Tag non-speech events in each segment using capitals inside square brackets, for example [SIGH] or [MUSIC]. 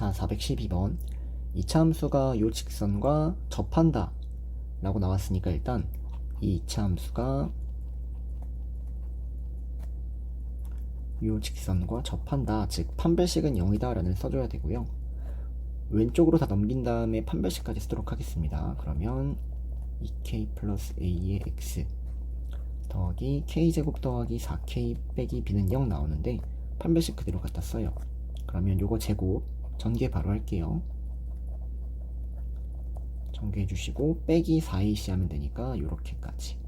자, 412번. 이차 함수가 요 직선과 접한다. 라고 나왔으니까 일단 이 이차 함수가 요 직선과 접한다. 즉, 판별식은 0이다. 라는 써줘야 되고요. 왼쪽으로 다 넘긴 다음에 판별식까지 쓰도록 하겠습니다. 그러면 2k 플러스 a의 x 더하기 k제곱 더하기 4k 빼기 b는 0 나오는데 판별식 그대로 갖다 써요. 그러면 요거 제곱 전개 바로 할게요. 전개해 주시고 빼기 4ac 하면 되니까 요렇게까지.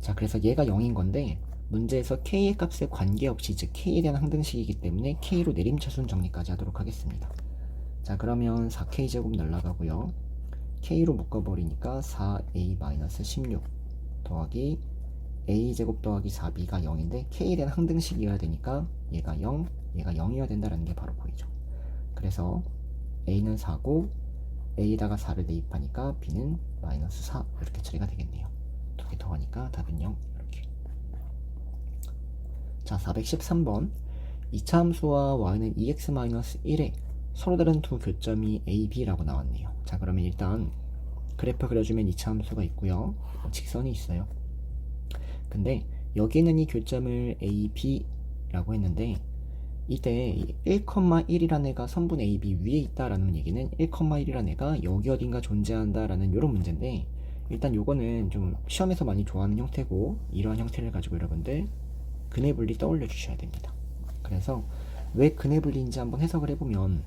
자, 그래서 얘가 0인 건데 문제에서 k의 값에 관계없이 즉 k에 대한 항등식이기 때문에 k로 내림차순 정리까지 하도록 하겠습니다. 자, 그러면 4k 제곱 날라가고요. k로 묶어버리니까 4a-16 더하기 a제곱 더하기 4b가 0인데 k에 대한 항등식이어야 되니까 얘가 0, 얘가 0이어야 된다는 게 바로 보이죠. 그래서 a는 4고 a에다가 4를 대입하니까 b는 마이너스 4 이렇게 처리가 되겠네요. 두 개 더하니까 답은 0 이렇게. 자 413번 2차 함수와 y는 2x-1에 서로 다른 두 교점이 a, b라고 나왔네요. 자 그러면 일단 그래프 그려주면 2차 함수가 있고요. 직선이 있어요. 근데 여기는 이 교점을 a, b라고 했는데 이때 1,1이라는 애가 선분 AB 위에 있다라는 얘기는 1,1이라는 애가 여기 어딘가 존재한다라는 이런 문제인데 일단 요거는 좀 시험에서 많이 좋아하는 형태고 이러한 형태를 가지고 여러분들 근해 분리 떠올려 주셔야 됩니다. 그래서 왜 근해 분리인지 한번 해석을 해보면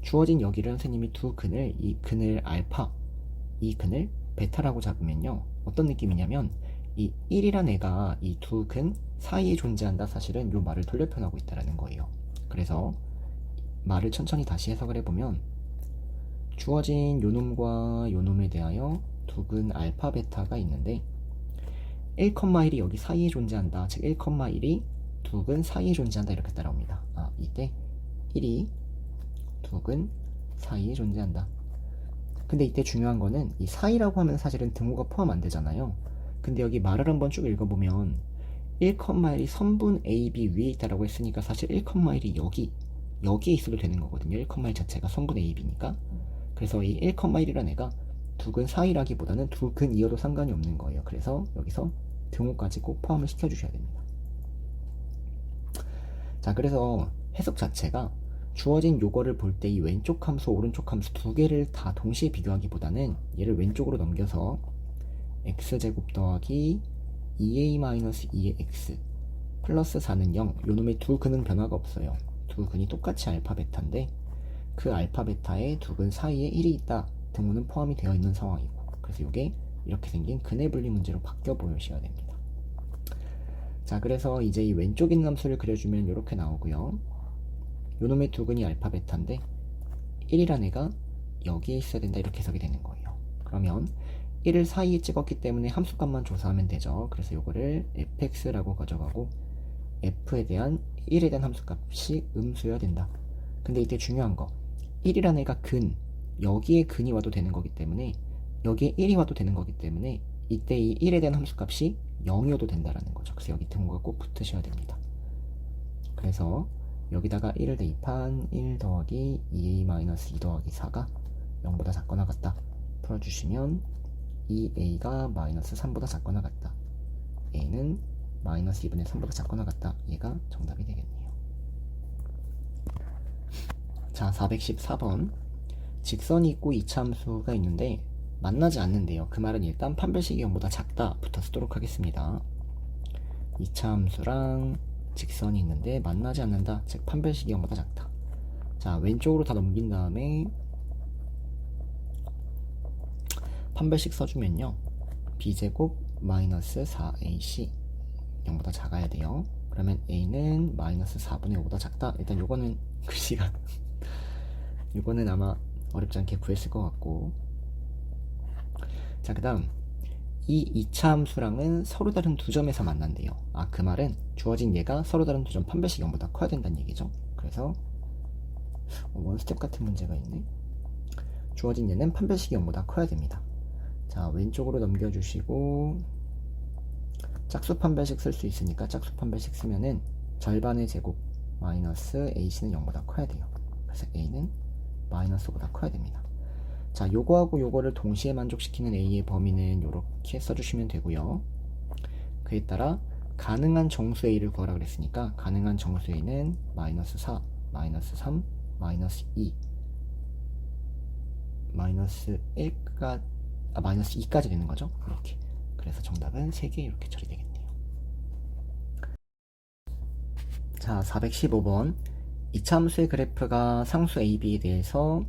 주어진 여기를 선생님이 두 근을 이 근을 알파 이 근을 베타라고 잡으면요 어떤 느낌이냐면 이 1이란 애가 이 두 근 사이에 존재한다 사실은 요 말을 돌려 표현하고 있다라는 거예요. 그래서 말을 천천히 다시 해석을 해보면 주어진 요놈과 요놈에 대하여 두근 알파 베타가 있는데 1,1이 여기 사이에 존재한다. 즉 1,1이 두근 사이에 존재한다 이렇게 따라옵니다. 아 이때 1이 두근 사이에 존재한다. 근데 이때 중요한 거는 이 사이라고 하면 사실은 등호가 포함 안 되잖아요. 근데 여기 말을 한번 쭉 읽어보면 1,1이 선분 AB 위에 있다라고 했으니까 사실 1,1이 여기 여기에 있어도 되는 거거든요. 1,1 자체가 선분 AB니까. 그래서 이 1,1이라는 애가 두근 사이라기보다는 두 근 이어도 상관이 없는 거예요. 그래서 여기서 등호까지 꼭 포함을 시켜 주셔야 됩니다. 자, 그래서 해석 자체가 주어진 요거를 볼 때 이 왼쪽 함수, 오른쪽 함수 두 개를 다 동시에 비교하기보다는 얘를 왼쪽으로 넘겨서 x제곱 더하기 2a-2의 x 플러스 4는 0 요놈의 두 근은 변화가 없어요. 두 근이 똑같이 알파 베타인데 그 알파 베타의 두 근 사이에 1이 있다 등호는 포함이 되어 있는 상황이고 그래서 이게 이렇게 생긴 근해 분리 문제로 바뀌어 보여셔야 됩니다. 자 그래서 이제 이 왼쪽 있는 함수를 그려주면 이렇게 나오고요. 요놈의 두 근이 알파 베타인데 1이란 애가 여기에 있어야 된다 이렇게 해석이 되는 거예요. 그러면 1을 사이에 찍었기 때문에 함수값만 조사하면 되죠. 그래서 이거를 fx라고 가져가고 f에 대한 1에 대한 함수값이 음수여야 된다. 근데 이때 중요한 거 1이라는 애가 근 여기에 근이 와도 되는 거기 때문에 여기에 1이 와도 되는 거기 때문에 이때 이 1에 대한 함수값이 0이어도 된다라는 거죠. 그래서 여기 등호가 꼭 붙으셔야 됩니다. 그래서 여기다가 1을 대입한 1 더하기 2a-2 더하기 4가 0보다 작거나 같다. 풀어주시면 2a가 마이너스 3보다 작거나 같다. a는 마이너스 2분의 3보다 작거나 같다. 얘가 정답이 되겠네요. 자, 414번. 직선이 있고 이차함수가 있는데 만나지 않는데요. 그 말은 일단 판별식이 0보다 작다부터 쓰도록 하겠습니다. 이차함수랑 직선이 있는데 만나지 않는다. 즉 판별식이 0보다 작다. 자, 왼쪽으로 다 넘긴 다음에 판별식 써주면요. b제곱 마이너스 4ac 0보다 작아야 돼요. 그러면 a는 마이너스 4분의 5보다 작다. 일단 요거는 [LAUGHS] 글씨가 요거는 아마 어렵지 않게 구했을 것 같고. 자 그 다음 이 2차 함수랑은 서로 다른 두 점에서 만난대요. 아 그 말은 주어진 얘가 서로 다른 두 점 판별식 0보다 커야 된다는 얘기죠. 그래서 원스텝 같은 문제가 있네. 주어진 얘는 판별식이 0보다 커야 됩니다 자 왼쪽으로 넘겨주시고 짝수 판별식 쓸 수 있으니까 짝수 판별식 쓰면은 절반의 제곱 마이너스 AC는 0보다 커야 돼요. 그래서 A는 마이너스 5보다 커야 됩니다. 자, 요거하고 요거를 동시에 만족시키는 A의 범위는 이렇게 써주시면 되고요. 그에 따라 가능한 정수 A를 구하라 그랬으니까 가능한 정수 A는 마이너스 4, 마이너스 3, 마이너스 2, 마이너스 1까 아, 마이너스 2까지 되는 거죠. 이렇게. 그래서 정답은 3개 이렇게 처리되겠네요. 자, 415번. 이차함수의 그래프가 상수 AB에 대해서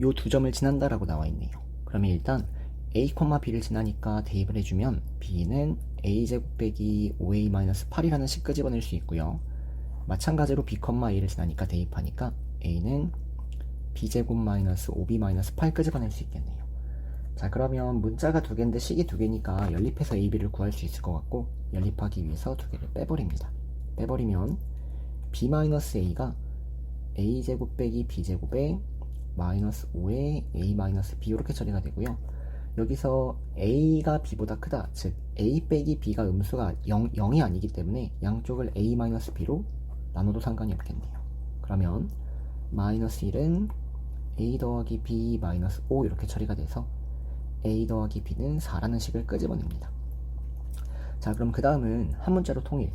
요 두 점을 지난다라고 나와 있네요. 그러면 일단 A, B를 지나니까 대입을 해주면 B는 A제곱 빼기 5A-8이라는 식 끄집어낼 수 있고요. 마찬가지로 B, A를 지나니까 대입하니까 A는 B제곱 마이너스 5B-8 끄집어낼 수 있겠네요. 자 그러면 문자가 두 개인데 식이 두 개니까 연립해서 AB를 구할 수 있을 것 같고 연립하기 위해서 두 개를 빼버립니다. 빼버리면 B-A가 A제곱 빼기 B제곱에 마이너스 5에 A 마이너스 B 이렇게 처리가 되고요. 여기서 A가 B보다 크다. 즉 A 빼기 B가 음수가 0, 0이 아니기 때문에 양쪽을 A 마이너스 B로 나눠도 상관이 없겠네요. 그러면 마이너스 1은 A 더하기 B 마이너스 5 이렇게 처리가 돼서 A 더하기 B는 4라는 식을 끄집어냅니다. 자 그럼 그 다음은 한 문자로 통일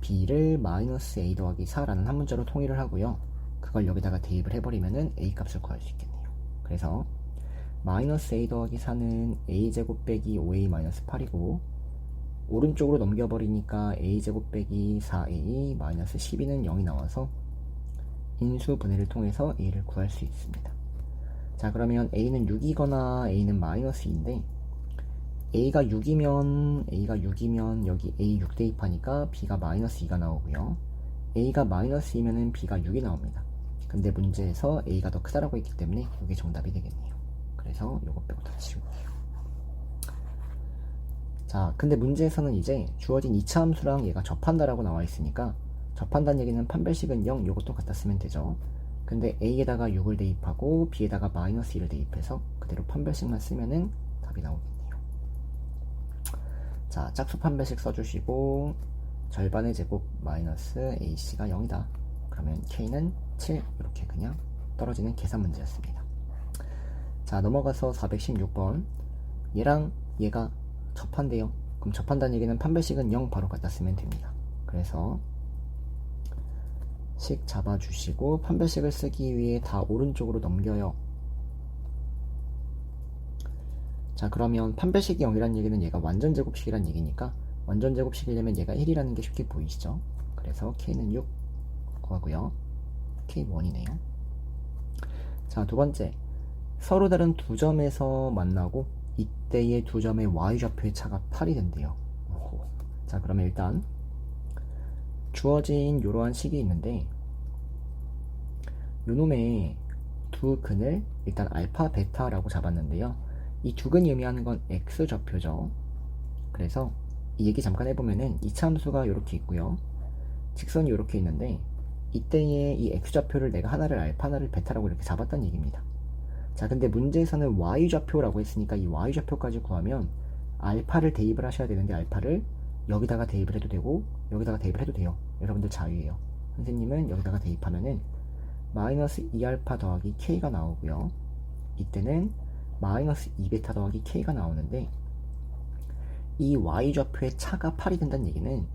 B를 마이너스 A 더하기 4라는 한 문자로 통일을 하고요. 그걸 여기다가 대입을 해버리면은 A 값을 구할 수 있겠네요. 그래서 마이너스 A 더하기 4는 A제곱 빼기 5A 마이너스 8이고 오른쪽으로 넘겨버리니까 A제곱 빼기 4A 마이너스 12는 0이 나와서 인수 분해를 통해서 A를 구할 수 있습니다. 자 그러면 A는 6이거나 A는 마이너스 2인데 A가 6이면 A가 6이면 여기 A 6 대입하니까 B가 마이너스 2가 나오고요. A가 마이너스 2면은 B가 6이 나옵니다. 근데 문제에서 A가 더 크다라고 했기 때문에 이게 정답이 되겠네요. 그래서 요거 빼고 다 지울게요. 자, 근데 문제에서는 이제 주어진 2차 함수랑 얘가 접한다라고 나와 있으니까 접한다는 얘기는 판별식은 0 요것도 갖다 쓰면 되죠. 근데 A에다가 6을 대입하고 B에다가 마이너스 1을 대입해서 그대로 판별식만 쓰면은 답이 나오겠네요. 자, 짝수 판별식 써주시고 절반의 제곱 마이너스 AC가 0이다. 그러면 K는 7 이렇게 그냥 떨어지는 계산 문제였습니다. 자 넘어가서 416번 얘랑 얘가 접한대요. 그럼 접한다는 얘기는 판별식은 0 바로 갖다 쓰면 됩니다. 그래서 식 잡아주시고 판별식을 쓰기 위해 다 오른쪽으로 넘겨요. 자 그러면 판별식이 0이라는 얘기는 얘가 완전 제곱식이라는 얘기니까 완전 제곱식이려면 얘가 1이라는 게 쉽게 보이시죠? 그래서 K는 6 구하고요. K1이네요. 자, 두 번째. 서로 다른 두 점에서 만나고 이때의 두 점의 y좌표의 차가 8이 된대요. 오호. 자, 그러면 일단 주어진 이러한 식이 있는데 요놈의 두 근을 일단 알파, 베타라고 잡았는데요. 이 두 근이 의미하는 건 x좌표죠. 그래서 이 얘기 잠깐 해보면은 이 참수가 이렇게 있고요. 직선이 이렇게 있는데 이때의 이 x좌표를 내가 하나를 알파 하나를 베타라고 이렇게 잡았다는 얘기입니다. 자 근데 문제에서는 y좌표라고 했으니까 이 y좌표까지 구하면 알파를 대입을 하셔야 되는데 알파를 여기다가 대입을 해도 되고 여기다가 대입을 해도 돼요. 여러분들 자유예요. 선생님은 여기다가 대입하면은 마이너스 2알파 더하기 k가 나오고요. 이때는 마이너스 2베타 더하기 k가 나오는데 이 y좌표의 차가 8이 된다는 얘기는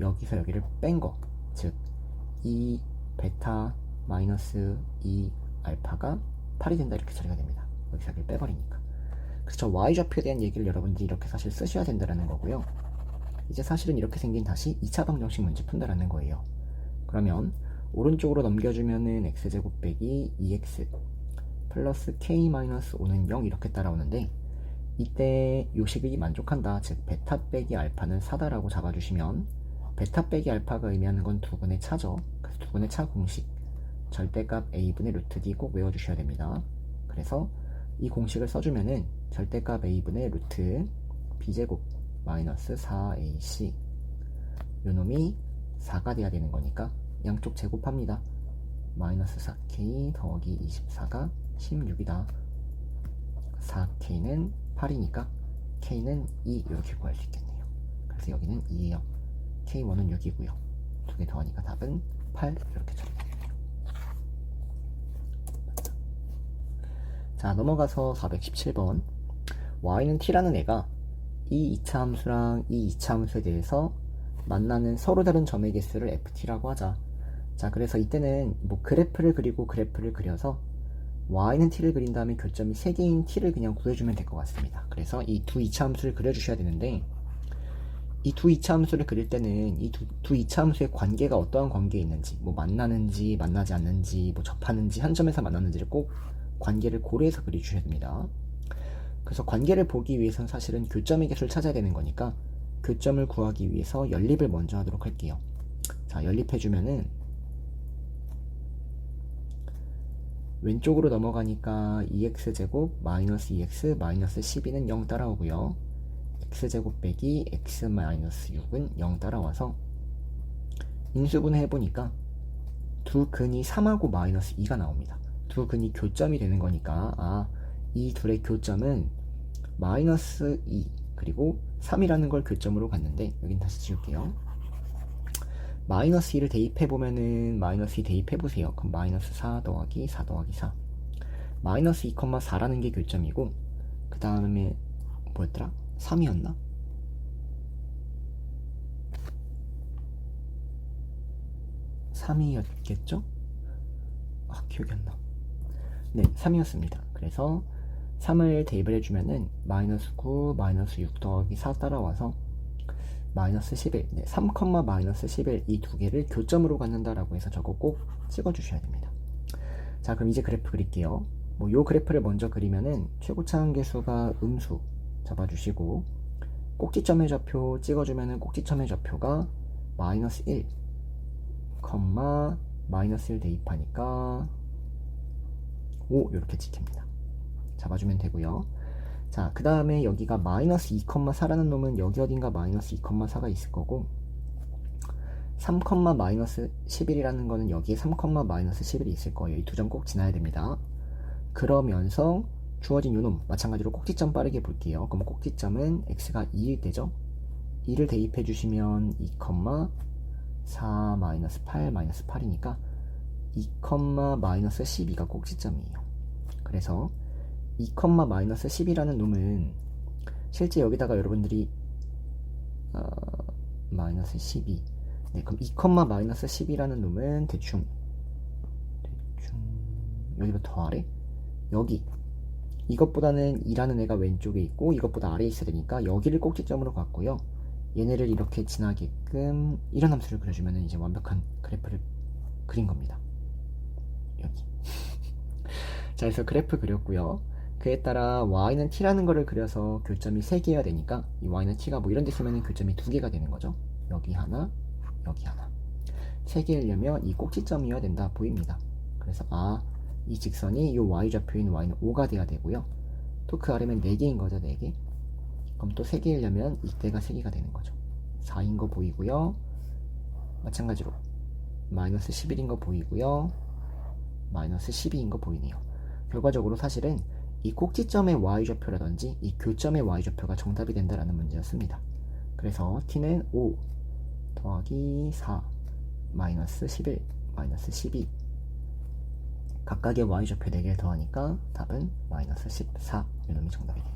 여기서 여기를 뺀 거, 즉이 베타 마이너스 2 알파가 8이 된다 이렇게 처리가 됩니다. 여기서 여기를 빼버리니까. 그래서 저 y좌표에 대한 얘기를 여러분들이 이렇게 사실 쓰셔야 된다는 거고요. 이제 사실은 이렇게 생긴 다시 2차 방정식 문제 푼다라는 거예요. 그러면 오른쪽으로 넘겨주면은 x제곱 빼기 2x 플러스 k-5는 0 이렇게 따라오는데 이때 요식이 만족한다. 즉 베타 빼기 알파는 4다라고 잡아주시면 베타 빼기 알파가 의미하는 건 두분의 차죠. 그래서 두분의 차 공식 절대값 a분의 루트 d 꼭 외워주셔야 됩니다. 그래서 이 공식을 써주면은 절대값 a분의 루트 b제곱 마이너스 4ac 요놈이 4가 돼야 되는 거니까 양쪽 제곱합니다. 마이너스 4k 더하기 24가 16이다. 4k는 8이니까 k는 2 이렇게 구할 수 있겠네요. 그래서 여기는 2예요. K1은 6이고요. 두 개 더하니까 답은 8 이렇게 죠자 넘어가서 417번 y는 t라는 애가 이 2차 함수랑 이 2차 함수에 대해서 만나는 서로 다른 점의 개수를 ft라고 하자. 자 그래서 이때는 뭐 그래프를 그리고 그래프를 그려서 y는 t를 그린 다음에 교점이 3개인 t를 그냥 구해주면 될 것 같습니다. 그래서 이 두 2차 함수를 그려주셔야 되는데 이 두 2차 함수를 그릴 때는 이 두, 두 2차 함수의 관계가 어떠한 관계에 있는지 뭐 만나는지 만나지 않는지 뭐 접하는지 한 점에서 만나는지를 꼭 관계를 고려해서 그려주셔야 됩니다 그래서 관계를 보기 위해서는 사실은 교점의 개수를 찾아야 되는 거니까 교점을 구하기 위해서 연립을 먼저 하도록 할게요 자 연립해주면은 왼쪽으로 넘어가니까 2x제곱 마이너스 2x 마이너스 12는 0 따라오고요. x제곱 빼기 x 마이너스 6은 0 따라와서 인수분해 해보니까 두 근이 3하고 마이너스 2가 나옵니다. 두 근이 교점이 되는 거니까 아, 이 둘의 교점은 마이너스 2 그리고 3이라는 걸 교점으로 갔는데 여긴 다시 지울게요. 마이너스 2를 대입해보면은 마이너스 2 대입해보세요. 그럼 마이너스 4 더하기 4 더하기 4 마이너스 2,4라는 게 교점이고 그 다음에 뭐였더라? 3이었나? 삼이었겠죠 아 기억이 안 나. 네, 3이었습니다. 그래서 3을 대입을 해주면은 마이너스 9, 마이너스 6 더하기 4 따라와서 마이너스 11, 네, 3, 마이너스 11 이 두 개를 교점으로 갖는다라고 해서 저거 꼭 찍어주셔야 됩니다. 자, 그럼 이제 그래프 그릴게요. 뭐 요 그래프를 먼저 그리면은 최고차 한계수가 음수 잡아주시고 꼭지점의 좌표 찍어주면은 꼭지점의 좌표가 마이너스 1, 컴마 마이너스 1 대입하니까 5 이렇게 찍힙니다. 잡아주면 되고요. 자, 그 다음에 여기가 마이너스 2,4라는 놈은 여기 어딘가 마이너스 2,4가 있을 거고 3, 마이너스 11이라는 거는 여기에 3, 마이너스 11이 있을 거예요. 이 두 점 꼭 지나야 됩니다. 그러면서 주어진 요놈 마찬가지로 꼭지점 빠르게 볼게요. 그럼 꼭지점은 x가 2일 때죠. 2를 대입해 주시면 2, 4 마이너스 8 마이너스 8이니까 2, 마이너스 12가 꼭지점이에요. 그래서 2, 마이너스 10이라는 놈은 실제 여기다가 여러분들이 어, 마이너스 12 네, 그럼 2, 마이너스 10이라는 놈은 대충 대충 여기부터 아래? 여기. 이것보다는 2라는 애가 왼쪽에 있고 이것보다 아래에 있어야 되니까 여기를 꼭지점으로 갔고요. 얘네를 이렇게 지나게끔 이런 함수를 그려주면 이제 완벽한 그래프를 그린 겁니다. 여기. [LAUGHS] 자 그래서 그래프 그렸고요 그에 따라 y는 t라는 거를 그려서 교점이 3개여야 되니까 이 y는 t가 뭐 이런 데 쓰면 교점이 2개가 되는 거죠. 여기 하나 여기 하나. 3개이려면 이 꼭지점이어야 된다 보입니다. 그래서 아 이 직선이 이 y좌표인 y는 5가 돼야 되고요. 또 그 아래면 4개인 거죠 4개. 그럼 또 3개이려면 이때가 3개가 되는 거죠. 4인 거 보이고요. 마찬가지로 마이너스 11인 거 보이고요. 마이너스 12인 거 보이네요. 결과적으로 사실은 이 꼭지점의 y좌표라든지 이 교점의 y좌표가 정답이 된다라는 문제였습니다. 그래서 t는 5 더하기 4 마이너스 11 마이너스 12 각각의 y좌표 4개를 더하니까 답은 마이너스 14 이놈이 정답이 됩니다